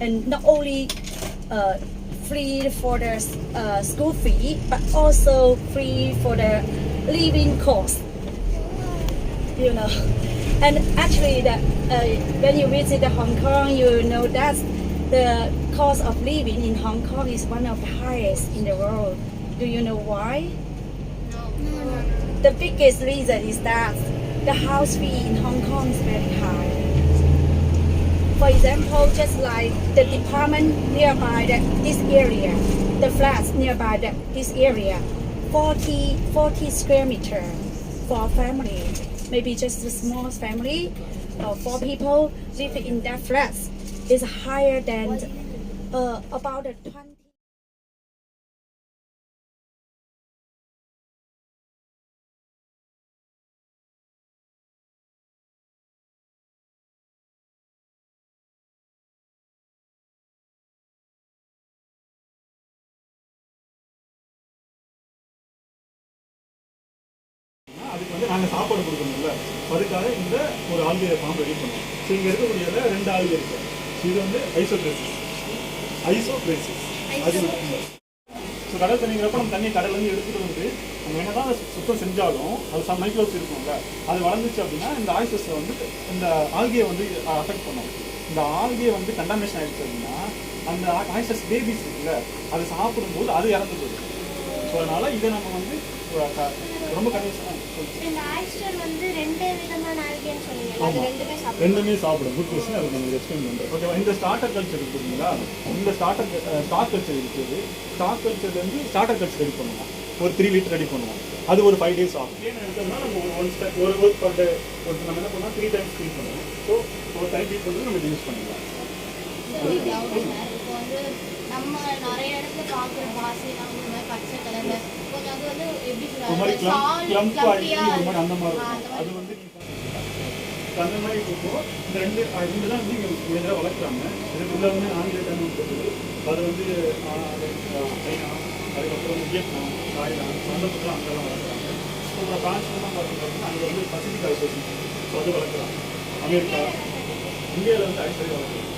and not only uh, free for the uh, school fee, but also free for the living cost. You know, and actually, that uh, when you visit the Hong Kong, you know that the cost of living in Hong Kong is one of the highest in the world. Do you know why? No. The biggest reason is that the house fee in Hong Kong is very high. For example, just like the department nearby that, this area, the flats nearby that, this area, 40, 40 square meter for a family, maybe just a small family, uh, four people living in that flats is higher than uh, about the 20. வந்து நாங்கள் சாப்பாடு கொடுக்கணும்ல. அதுக்காக இந்த ஒரு algae farm ready பண்ணோம். So இங்கே இருக்கக்கூடியதுல ரெண்டு ஆல்கே இருக்கு. இது வந்து ஐசோக்ரேசிஸ் ஐசோக்ரேசிஸ் அது ஸோ கடல் தண்ணிங்கிறப்ப நம்ம தண்ணி கடல்லேருந்து எடுத்துகிட்டு வந்து நம்ம என்னதான் தான் சுத்தம் செஞ்சாலும் அது சம் மைக்ரோஸ் இருக்கும்ல. அது வளர்ந்துச்சு அப்படின்னா இந்த ஆய்சஸில் வந்து இந்த ஆல்கியை வந்து அஃபெக்ட் பண்ணும். இந்த ஆல்கியை வந்து கண்டாமினேஷன் ஆகிடுச்சு அப்படின்னா அந்த ஆய்சஸ் பேபிஸ் இருக்குல்ல அதை சாப்பிடும்போது அது இறந்து போகுது ஸோ அதனால் இதை நம்ம வந்து ரொம்ப இந்த ஆயிஸ்டர் வந்து ரெண்டு விதமான ஆல்கேன்னு சொன்னீங்க. அது ஆமா. ரெண்டுமே சாப்பிடுவோம் ரெண்டுமே சாப்பிடும். குட் கொஸ்டின் அதுக்கு நம்ம எக்ஸ்பிளைன் பண்ணுறோம் ஓகேவா இந்த ஸ்டார்டர் கல்ச்சர் இருக்குங்களா இந்த ஸ்டார்டர் ஸ்டாக் கல்ச்சர் இருக்குது ஸ்டாக் கல்ச்சர் வந்து ஸ்டார்டர் கல்ச்சர் ரெடி பண்ணுவோம். ஒரு த்ரீ லிட்டர் ரெடி பண்ணுவோம். அது ஒரு ஃபைவ் டேஸ் ஆகும். ஏன்னு எடுத்தோம்னா நம்ம ஒரு ஒன் ஸ்டெப் ஒரு ஒரு பர் டே ஒரு நம்ம என்ன பண்ணால் த்ரீ டைம்ஸ் ஃபீல் பண்ணுவோம். ஸோ ஒரு டைம் ஃபீல் பண்ணுறது நம்ம யூஸ் பண்ணிக்கலாம். இப்போ வந்து நம்ம பார்க்குற பாசிலாம் இந்த மாதிரி பச்சை கலர்ல. கொஞ்சம் அது வந்து எப்படி அந்த மாதிரி அந்த மாதிரி. இருக்கும். இந்த ரெண்டு ரெண்டு தான் வந்து இங்கே இதில் வளர்க்குறாங்க. இதுக்குள்ள வந்து ஆங்கிலேட்டான இருக்குது அது வந்து சைனா அதுக்கப்புறம் வியட்நாம் தாய்லாந்து அந்த பக்கம் அங்கெல்லாம் வளர்க்குறாங்க. அப்புறம் பிரான்ஸ்லாம் பார்த்தீங்க அப்படின்னா அங்கே வந்து பசிபிக் ஐசோசியேஷன் ஸோ அது வளர்க்குறாங்க. அமெரிக்கா இந்தியாவில் வந்து ஐஸ்வரி வளர்க்குறாங்க.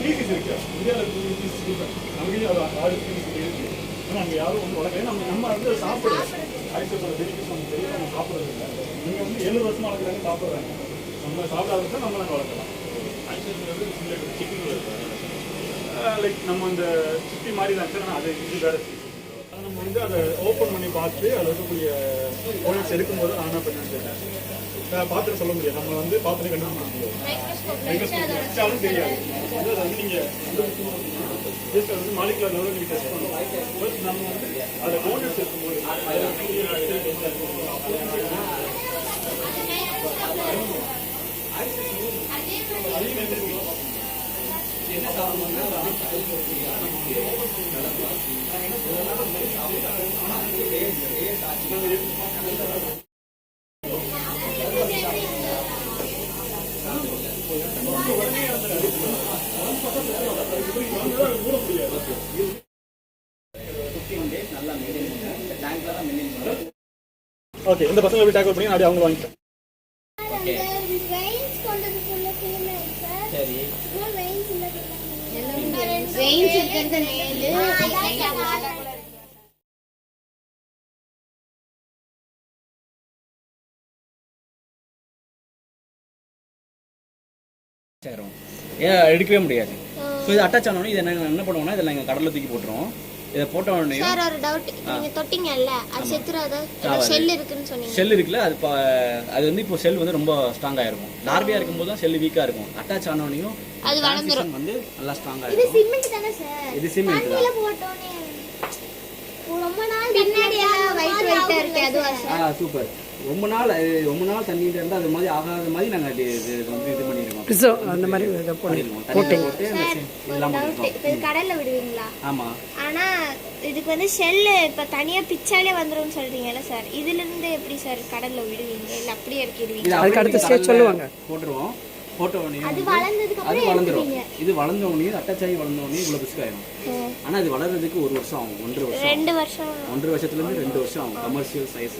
ஸ்பீக்கர்ஸ் இருக்கு இந்தியாவில் இருக்கிற ஸ்பீசிஸ் டிஃப்ரெண்ட் நமக்கு அது ஆறு ஸ்பீக்கர்ஸ் இருக்கு ஆனால் அங்கே யாரும் வந்து வளர்க்கல நம்ம நம்ம வந்து சாப்பிடுறோம் ஐஸ்வரோட பெனிஃபிட்ஸ் நமக்கு தெரியும் நம்ம சாப்பிட்றது இல்லை நீங்கள் வந்து ஏழு வருஷமாக வளர்க்குறாங்க சாப்பிட்றாங்க நம்ம சாப்பிடாத நம்ம நாங்கள் வளர்க்கலாம் லைக் நம்ம அந்த சிப்பி மாதிரி தான் சார் ஆனால் அது இது வேறு அது வந்து அதை ஓப்பன் பண்ணி பார்த்து அதில் இருக்கக்கூடிய ப்ராடக்ட்ஸ் எடுக்கும்போது நான் என்ன பண்ணேன் பார்த்துட்டு சொல்ல முடியாது. நம்ம வந்து பார்த்துட்டு கண்டுபிடிக்க முடியாது. தெரியாது. வந்து அதை வந்து நீங்க ஜஸ்ட் வந்து மாலிகுலர் லெவலில் டெஸ்ட் நம்ம வந்து அதில் கோனட்ஸ் இருக்கும்போது அதில் இருக்கக்கூடிய ஓகே இந்த பசங்களை எப்படி டேக்கிள் பண்ணி அப்படியே அவங்க வாங்கிட்டு வெயின்ஸ் கொண்டது ஃபுல்ல ஃபீமேல் சார். சரி வெயின்ஸ் இல்ல வெயின்ஸ் இருக்கிறது மேல் சேரும் ஏன் எடுக்கவே முடியாது. ஸோ இது அட்டாச் ஆனோடனே இதை நாங்கள் என்ன பண்ணுவோம்னா இதில் நாங்கள் கடலில் தூக்கி போட்டுருவோம். இதை போட்ட உடனே சார் ஒரு டவுட் நீங்க தொட்டிங்கல்ல அது செத்துறாதா. ஷெல் இருக்குன்னு சொன்னீங்க. செல் இருக்குல்ல அது அது வந்து இப்போ செல் வந்து ரொம்ப ஸ்ட்ராங்காக இருக்கும் லார்வியாக இருக்கும்போது தான் செல் வீக்காக இருக்கும். அட்டாச் ஆனோடனையும் அது transition வந்து நல்லா ஸ்ட்ராங்காக இருக்கும். சிமெண்ட் தானே சார் இது சிமெண்ட் தான். போட்டோனே. ரொம்ப நாள் பின்னாடி வைட் வைட்டா இருக்கு அதுவா ஆ சூப்பர் ரொம்ப நாள் ரொம்ப நாள் தண்ணிட்டு இருந்தால் அது மாதிரி ஆகாத மாதிரி நாங்கள் இது பண்ணிடுவோம் அந்த மாதிரி இதை பண்ணி பண்ணிடுவோம் தண்ணியில் போட்டு இதெல்லாம் பண்ணிடுவோம் கடல்ல விடுவீங்களா? ஆமாம் ஆனா இதுக்கு வந்து ஷெல்லு இப்ப தனியா பிச்சாலே வந்துரும்னு சொல்றீங்கல்ல சார். இதுல இருந்து எப்படி சார் கடல்ல விடுவீங்க? இல்ல அப்படியே இறக்கிடுவீங்க அதுக்கு அடுத்த சொல்லுவாங்க. போட்டுருவோம். போட்ட உடனே அது அது எடுத்துப்பீங்க. இது வளர்ந்த உடனே அட்டாச் ஆகி வளர்ந்த உடனே இவ்வளோ பிஸ்க் ஆயிடும் ஆனா இது வளர்றதுக்கு ஒரு வருஷம் ஆகும் ஒன்றரை வருஷம். ரெண்டு வருஷம் ஒன்றரை வருஷத்துல இருந்து ரெண்டு வருஷம் ஆகும் கமர்ஷியல் சைஸ்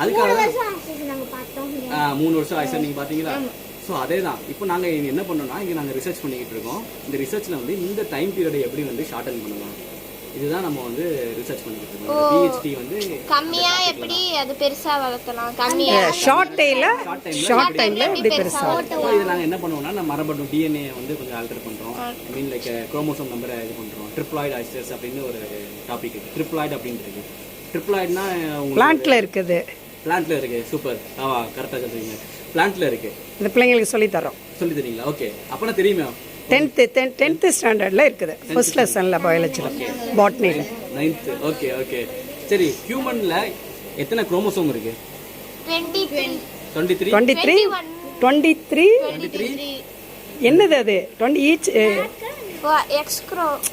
அதுக்காக மூணு வருஷம் ஆயிடுச்சு நீங்க பாத்தீங்களா ஸோ அதே தான் இப்போ நாங்கள் என்ன பண்ணோம்னா இங்கே நாங்கள் ரிசர்ச் பண்ணிக்கிட்டு இருக்கோம். இந்த ரிசர்ச்சில் வந்து இந்த டைம் பீரியடை எப்படி வந்து ஷார்டன் பண்ணலாம்? இதுதான் நம்ம வந்து ரிசர்ச் பண்ணிக்கிட்டு இருக்கோம். பிஹெச்டி வந்து கம்மியா எப்படி அது பெருசா வளர்த்தலாம் கம்மியா ஷார்ட் டைல ஷார்ட் டைம் ஷார்ட் டைம்ல எப்படி பெருசா இதை நாங்கள் என்ன பண்ணுவோம்னா நம்ம மரபணு டிஎன்ஏ வந்து கொஞ்சம் ஆல்டர் பண்ணுறோம் ஐ மீன் லைக் குரோமோசோம் நம்பரை இது பண்ணுறோம் ட்ரிப்ளாய்டு ஐஸ்டர்ஸ் அப்படின்னு ஒரு டாபிக் இருக்குது ட்ரிப்ளாய்டு அப்படின்னு இருக்கு. ட்ரிப்ளாய்டுனா உங்களுக்கு பிளான்ட்ல இருக்குது. பிளான்ட்ல இருக்கு. சூப்பர் ஆவா கரெக்டாக சொல்றீங்க. பிளான்ட்ல இருக்கு. இந்த பிள்ளைங்களுக்கு சொல்லி தரோம் சொல்லி தரீங்களா? ஓகே அப்போனா தெரியுமே? டென்த்து டென்த்து ஸ்டாண்டர்டில் இருக்குது. ஃபர்ஸ்ட் லெசனில் பயாலஜியில் பாட்னியில் நைன்த்து ஓகே ஓகே சரி ஹியூமன்ல எத்தனை குரோமோசோம் இருக்கு? Twenty three twenty three twenty three என்னது அது? Twenty each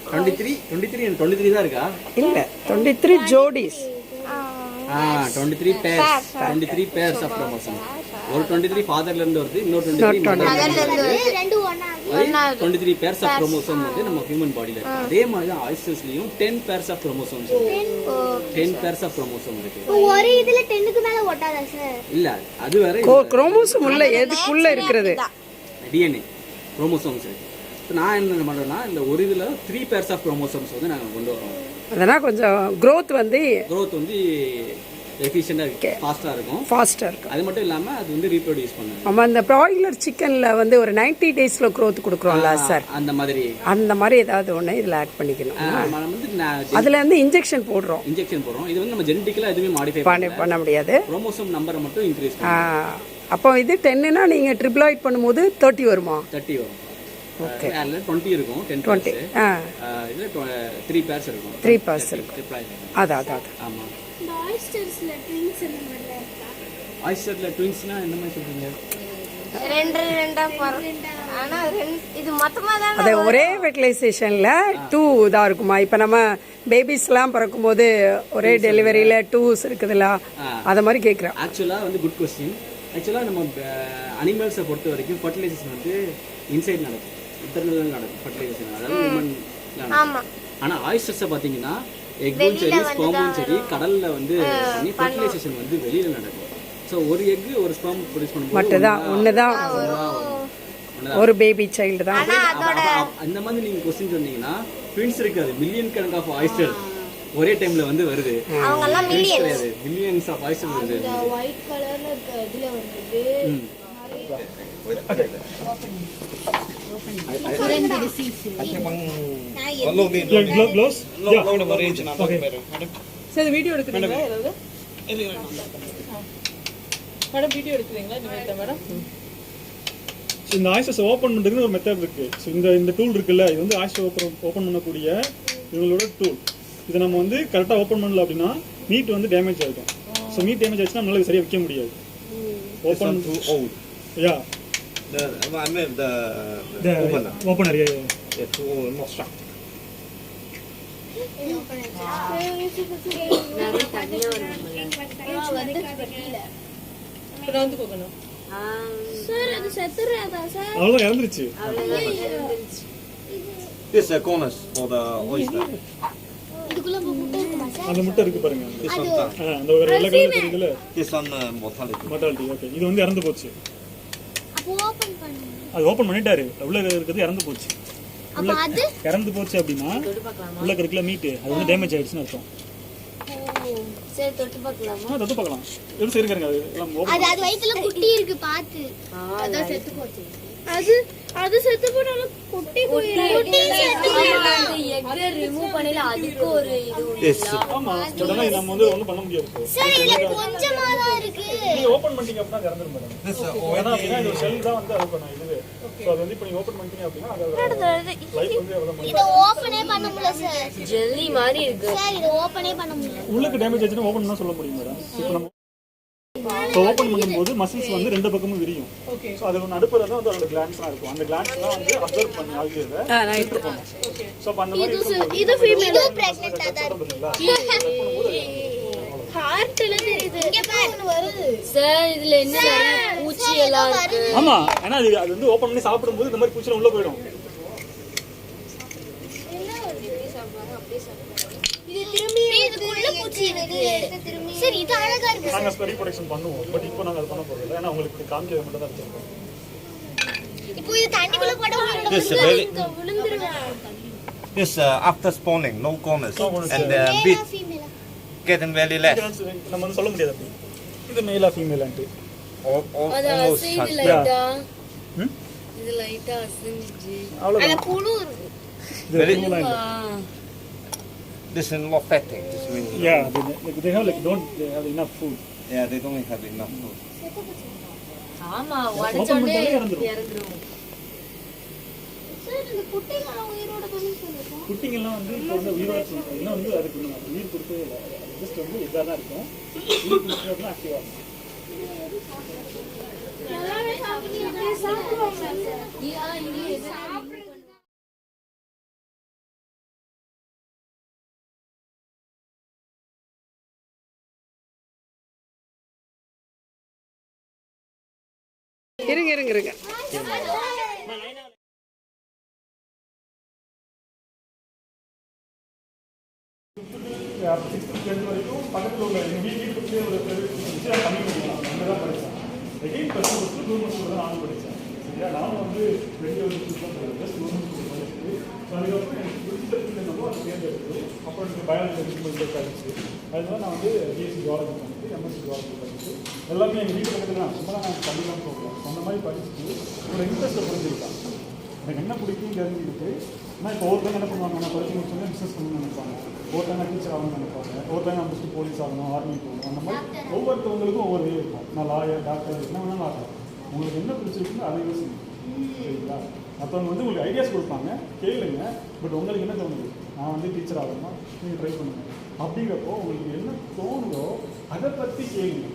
twenty three twenty three twenty three தான் இருக்கா? இல்லை. டுவெண்ட்டி த்ரீ ஜோடிஸ் ஆ twenty three pairs twenty three pairs of chromosome ஒரு டுவெண்ட்டி த்ரீ ஃபாதர்ல இருந்து வருது இன்னொரு twenty three twenty three pairs of chromosome வந்து நம்ம ஹியூமன் பாடியில இருக்கு. அதே மாதிரி தான் ஆயிஸ்டர்ஸ்லயும் ten pairs of chromosomes ten pairs of chromosome இருக்கு. ஒரு இதுல டென்னுக்கு மேல ஓட்டாதா சார் இல்ல அது வேற குரோமோசோம் உள்ள எதுக்குள்ள இருக்கிறது? டிஎன்ஏ குரோமோசோம்ஸ் இருக்கு. இப்போ நான் என்ன பண்றேன்னா இந்த ஒரு இதுல த்ரீ பேர்ஸ் ஆஃப் குரோமோசோம்ஸ் வந்து நாங்க கொண்டு வரோம். அதனால் கொஞ்சம் growth வந்து growth வந்து எஃபிஷியண்டாக இருக்கு ஃபாஸ்ட்டாக இருக்கும். ஃபாஸ்ட்டாக இருக்கும். அது மட்டும் இல்லாமல் அது வந்து ரீப்ரொடியூஸ் பண்ணுது. நம்ம அந்த ப்ராய்லர் சிக்கனில் வந்து ஒரு 90 டேஸில் growth கொடுக்குறோம்ல சார் அந்த மாதிரி. அந்த மாதிரி ஏதாவது ஒன்று இதில் ஆட் பண்ணிக்கணும். நம்ம வந்து அதில் வந்து இன்ஜெக்ஷன் போடுறோம். இன்ஜெக்ஷன் போடுறோம். இது வந்து நம்ம ஜெனட்டிக்கலாக எதுவுமே மாடிஃபை பண்ண முடியாது. குரோமோசோம் நம்பரை மட்டும் இன்க்ரீஸ் பண்ணும் அப்போ இது டென்னுனா நீங்கள் ட்ரிபிளாய்ட் பண்ணும்போது தேர்ட்டி வருமா? தேர்ட்டி வரும். அதில் டுவெண்ட்டி இருக்கும். டென் டுவெண்ட்டி இதில் த்ரீ பேர்ஸ் இருக்கும். த்ரீ பர்ஸ் இருக்கும். அதான் அதான் ஆமாம் ஆயிஸ்டர்ஸ்ல ட்வின்ஸ் அந்த மாதிரிலாம் இருக்கா? ஆயிஸ்டரில் ட்வின்ஸ்னா என்ன மாதிரி சொல்கிறீங்க ரெண்டு ரெண்டா பிறகு ஆனா ரெண்டு இது மொத்தமா தான் அது ஒரே ஃபெர்டிலைசேஷனில் டூ இதாக இருக்குமா? இப்போ நம்ம பேபிஸ்லாம் பிறக்கும்போது ஒரே டெலிவரியில் டூஸ் இருக்குதுல்ல? அதை மாதிரி கேட்குறேன் ஆக்சுவலாக வந்து குட் கொஸ்டின் ஆக்சுவலாக நம்ம அனிமல்ஸை பொறுத்த வரைக்கும் ஃபர்டிலைசேஷன் வந்து இன்சைட் நடக்கும். இன்டர்னல் நடக்கும். ஃபர்டிலைசேஷன் அதாவது உமன் ஆமா. ஆனால் ஆயிஸ்டர்ஸை பார்த்தீங்கன்னா எக்கும் சரி ஸ்பெர்மும் சரி கடல்ல வந்து பண்ணி ஃபர்டிலைசேஷன் வந்து வெளியில நடக்கும். ஸோ ஒரு எக் ஒரு ஸ்பெர்ம் ப்ரொடியூஸ் பண்ணும்போது மட்டும்தான் ஒன்று தான் ஒண்ணுதான். ஒரு பேபி சைல்டு தான். அந்த மாதிரி நீங்க கொஸ்டின் சொன்னீங்கன்னா ட்வின்ஸ் இருக்காது. மில்லியன் கணக்கு ஆஃப் ஆயிஸ்டர் ஒரே டைம்ல வந்து வருது. மில்லியன்ஸ் ஆஃப் ஆயிஸ்டர் வருது. ஒயிட் கலர்ல இருக்க சார் வீடியோ எடுக்கிறீங்களா ஏதாவது மேடம் வீடியோ எடுக்கிறீங்களா நிவேதா மேடம் இந்த ஆய்ஸஸ் ஓப்பன் பண்ணுறதுக்குன்னு ஒரு மெத்தட் இருக்கு ஸோ இந்த இந்த டூல் இருக்குல்ல இது வந்து ஆயிஸ்டர் ஓப்பன் ஓப்பன் பண்ணக்கூடிய இவங்களோட டூல் இதை நம்ம வந்து கரெக்டாக ஓப்பன் பண்ணல அப்படின்னா மீட் வந்து டேமேஜ் ஆகிடும் ஸோ மீட் டேமேஜ் ஆச்சுன்னா நம்மளால சரியாக வைக்க முடியாது open out yeah The, I mean the, the opener. Opener Yeah, not போகணும் சார் அது செத்துறாதா சார் அவ்வளோதான் இறந்துருச்சு. This is a corners for the oyster. அந்த முட்டை இருக்கு பாருங்க. அந்த ஒரு வெள்ளை கலர் mortality. மொட்டாலிட்டி ஓகே இது வந்து இறந்து போச்சு. அது ஓப்பன் பண்ணிட்டாரு. உள்ள இருக்கிறது இறந்து போச்சு. அப்ப அது? இறந்து போச்சு அப்படின்னா உள்ள இருக்குல்ல மீட்டு. அது வந்து டேமேஜ் ஆயிடுச்சுன்னு அர்த்தம். சரி தொட்டு பார்க்கலாமா? ஆ தொட்டு பார்க்கலாம். எப்படி சரிங்க அது? எல்லாம் அது அது வயித்துல குட்டி இருக்கு பாத்து. அதான் செத்து போச்சு. அது அது செத்து போனாலும் குட்டி குட்டி செத்து ரிமூவ் பண்ணல அதுக்கு ஒரு இது. ஆமா பட் ஆனா இது நம்ம வந்து ஒண்ணும் பண்ண முடியாது. இப்போ. சார் இதுல கொஞ்சமா தான் இருக்கு நீங்க ஓபன் பண்ணிட்டீங்க இறந்துரும் மேடம். இது ஷெல் தான் வந்து அது பண்ண இதுவே ஸோ அது வந்து இப்போ நீங்க ஓபன் பண்ணிட்டீங்க அப்படின்னா அது ஜெல்லி மாதிரி இருக்கு. சார் இத ஓபனே பண்ண முடியல. உள்ளுக்கு டேமேஜ் ஆச்சுன்னா ஓபன் பண்ணா சொல்ல முடியும் மேடம். இப்போ நம்ம ஸோ ஓப்பன் பண்ணும்போது மசில்ஸ் வந்து ரெண்டு பக்கமும் விரியும். ஸோ அது நடுப்புற தான் வந்து அதோட கிளான்ஸ்லாம் இருக்கும். அந்த கிளான்ஸ்லாம் வந்து அப்சர்வ் பண்ணி ஆகியதை ஸோ அந்த மாதிரி சார் இதுல என்ன பூச்சி எல்லாம் இருக்கு. ஆமா ஏன்னா அது அது வந்து ஓப்பன் பண்ணி சாப்பிடும்போது இந்த மாதிரி பூச்சிலாம் உள்ள போயிடும். இது திரும்பி இதுக்குள்ள பூச்சி இருக்கு? சரி இது அழகா இருக்கு நாங்கள் ஸ்பெரி ப்ரொடக்ஷன் பண்ணுவோம். பட் இப்போ நாங்கள் அது பண்ண போகிறதில்ல ஏன்னா உங்களுக்கு காமிக்கிறது மட்டும் தான் வச்சிருக்கோம். இப்போ இது தண்ணிக்குள்ள போட This uh, after spawning, no conus, and the bit very less. நம்ம வந்து சொல்ல முடியாது அப்படி. இது மேலா ஃபீமேலான்ட்டு. This is. This means Yeah, they, like, they have like don't they have enough food. yeah, they don't have enough food. ஆமா sir இந்த உயிரோட சொல்லுங்க குட்டிங்கெல்லாம் வந்து இப்போ வந்து உயிரோட இன்னும் வந்து அதுக்கு நம்ம உயிர் கொடுத்தே இல்லை. ஜஸ்ட் வந்து இதாக தான் இருக்கும் கொடுத்தா ஆக்டிவாக இருக்கும் இருங்க இருங்க இருங்க. சிக்ஸ்த்து டென்த் வரைக்கும் பக்கத்தில் உள்ள எங்கள் வீட்டு வீட்டுக்குள்ளே ஒரு விஷயம் பண்ணி கொடுக்கலாம். அங்கே தான் படித்தேன் again plus two government school தான் நானும் படித்தேன் சரியா? நானும் வந்து வெளியே ஒரு ஸ்கூல் தான் படித்தேன் கவர்மெண்ட் ஸ்கூல் படிச்சுட்டு அதுக்கப்புறம் எனக்கு பிடிச்ச ஃபீல்டு என்னவோ அது தேர்ந்தெடுத்து அப்புறம் எனக்கு பயாலஜி எடுத்து படிச்சு அதனால நான் வந்து பிஎஸ்சி ஜுவாலஜி பண்ணிட்டு எம்எஸ்சி ஜுவாலஜி படிச்சு எல்லாமே எங்கள் வீட்டு பக்கத்தில் நான் சும்மா நான் தள்ளிலாம் போகிறேன் அந்த மாதிரி படிச்சுட்டு ஒரு இன்ட்ரெஸ்ட்டை புரிஞ்சுக்கிட்டான். எனக்கு என்ன பிடிக்கும் தெரிஞ்சுக்கிட்டு ஆனால் இப்போ ஒருத்தவங்க என்ன பண்ணுவாங்க நான் படிச்சு முடிச்சோன்னா பிஸ்னஸ் பண்ணணும்னு நினைப்பாங்க. ஒருத்தவங்க டீச்சர் ஆகணும்னு நினைப்பாங்க. ஒருத்தவங்க முடிச்சுட்டு போலீஸ் ஆகணும் ஆர்மி போகணும் அந்த மாதிரி ஒவ்வொருத்தவங்களுக்கும் ஒவ்வொரு இது இருக்கும். நான் லாயர் டாக்டர் என்ன வேணாலும் ஆகலாம் உங்களுக்கு என்ன பிடிச்சிருக்குன்னு அதை யோசிங்க. சரிங்களா? மற்றவங்க வந்து உங்களுக்கு ஐடியாஸ் கொடுப்பாங்க. கேளுங்க. பட் உங்களுக்கு என்ன தோணுது? நான் வந்து டீச்சர் ஆகணுமா? நீங்கள் ட்ரை பண்ணுங்க. அப்படிங்கிறப்போ உங்களுக்கு என்ன தோணுதோ அதை பற்றி கேளுங்க.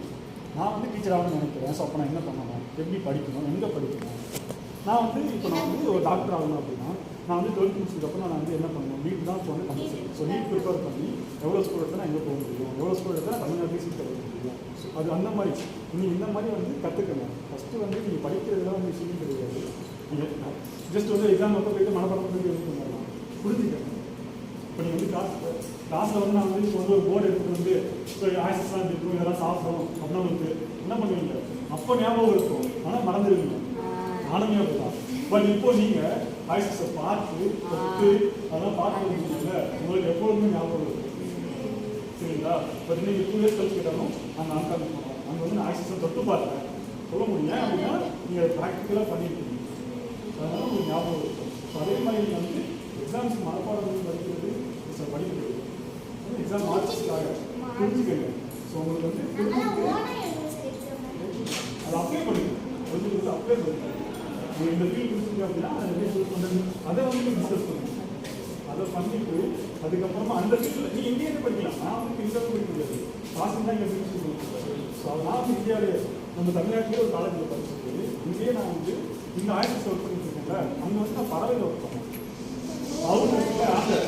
நான் வந்து டீச்சர் ஆகணும்னு நினைக்கிறேன். ஸோ அப்போ நான் என்ன பண்ணணும்? எப்படி படிக்கணும்? எங்கே படிக்கணும்? நான் வந்து இப்போ நான் வந்து ஒரு டாக்டர் ஆகணும் அப்படின்னா நான் வந்து டுவெல்த் முடிச்சதுக்கப்புறம் நான் வந்து என்ன பண்ணணும் நீட் தான் வந்து கம்பல்சரி. ஸோ நீட் ப்ரிப்பேர் பண்ணி எவ்வளோ ஸ்கூல் எடுத்தால் எங்கே போக முடியும்? எவ்வளோ ஸ்கூல் எடுத்தால் தமிழ்நாட்டில் சீட் கிடைக்க முடியும். ஸோ அது அந்த மாதிரி. நீங்கள் இந்த மாதிரி வந்து கற்றுக்கணும் ஃபஸ்ட்டு வந்து நீங்கள் படிக்கிறதுலாம் வந்து விஷயம் கிடையாது. ஜஸ்ட் வந்து எக்ஸாம் அப்போ போயிட்டு மனப்பாடம் பண்ணி எழுதி பண்ணலாம் புரிஞ்சுக்கணும் இப்போ நீங்கள் வந்து கிளாஸ் கிளாஸில் வந்து நான் வந்து வந்து ஒரு போர்டு எடுத்துட்டு வந்து இப்போ ஆயிரத்தி இருக்கும் இதெல்லாம் சாப்பிடும் அப்படின்னா உங்களுக்கு என்ன பண்ணுவீங்க? அப்போ ஞாபகம் இருக்கும். ஆனால் மறந்துடுவீங்க. நானுமே அப்படிதான் பட் இப்போ நீங்கள் ஆயிரத்தை பார்த்து தொட்டு அதெல்லாம் பார்த்து இருக்கீங்கல்ல உங்களுக்கு எப்பொழுதுமே ஞாபகம் இருக்கும் சரிங்களா? பட் நீங்கள் டூ இயர்ஸ் கழிச்சு கேட்டாலும் அந்த அங்காங்க போனோம் அங்கே வந்து நான் ஆக்சஸை தொட்டு பார்த்தேன். சொல்ல முடியும் ஏன் அப்படின்னா நீங்கள் ப்ராக்டிக்கலாக பண்ணியிருக்கீங்க அதனால உங்களுக்கு ஞாபகம் இருக்கும் அதே மாதிரி நீங்கள் வந்து எக்ஸாம்ஸ் மனப்பாடம் படிக்கிறது படிக்கிறது எக்ஸாம் மார்க்ஸ்க்காக புரிஞ்சுக்கங்க. ஸோ உங்களுக்கு வந்து அதை அப்ளை பண்ணுங்க. புரிஞ்சுக்கிறது அப்ளை பண்ணுங்க. இந்த ஃபீல் இருந்துச்சு அப்படின்னா அதை எப்படி சூஸ் அதை வந்து டிஸ்கஸ் பண்ணுவோம் அதை பண்ணிட்டு அதுக்கப்புறமா அந்த ஃபீல்டில் நீ இந்தியாவில் படிக்கலாம்? நான் வந்து இந்தியாவில் படிக்க முடியாது. காசு தான் எங்கள் ஃபீல் சொல்லிட்டு ஸோ அதனால் வந்து இந்தியாவிலே நம்ம தமிழ்நாட்டிலே ஒரு காலேஜில் படிச்சுட்டு இங்கேயே நான் வந்து இந்த ஆயிரத்தி ஒர்க் பண்ணிட்டு இருக்கேன்ல அங்கே வந்து நான் பறவையில் ஒர்க் பண்ணேன். அவங்க ஆசை.